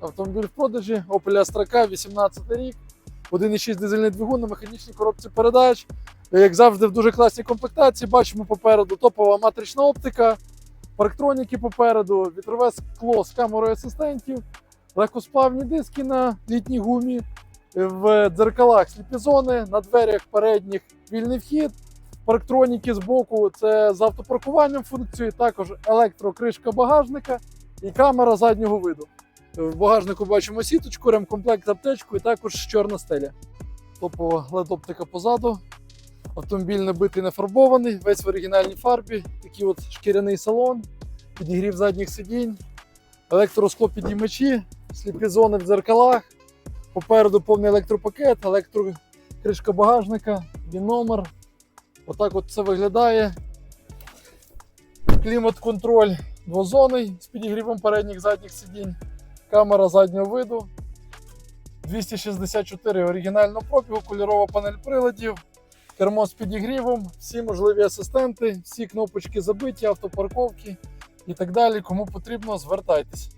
Автомобіль в продажі Opel Astra K, 18 рік, 1,6 дизельний двигун на механічній коробці передач. Як завжди, в дуже класній комплектації. Бачимо попереду топова матрична оптика, парктроніки попереду, вітрове скло з камерою асистентів, легкосплавні диски на літній гумі, в дзеркалах сліпі зони, на дверях передніх вільний вхід, парктроніки з боку це з автопаркуванням функцією, також електрокришка багажника і камера заднього виду. В багажнику бачимо сіточку, ремкомплект аптечку і також чорна стеля. Топова LED-оптика позаду. Автомобіль не битий, не фарбований, весь в оригінальній фарбі. Такий от шкіряний салон, підігрів задніх сидінь, електроскло підіймачі, сліпі зони в дзеркалах. Попереду повний електропакет, електрокришка багажника, номер. Отак от це виглядає. Клімат-контроль двозонний з підігрівом передніх задніх сидінь. Камера заднього виду. 264 оригінального пробігу, кольорова панель приладів, кермо з підігрівом, всі можливі асистенти, всі кнопочки забиті, автопарковки і так далі. Кому потрібно, звертайтесь.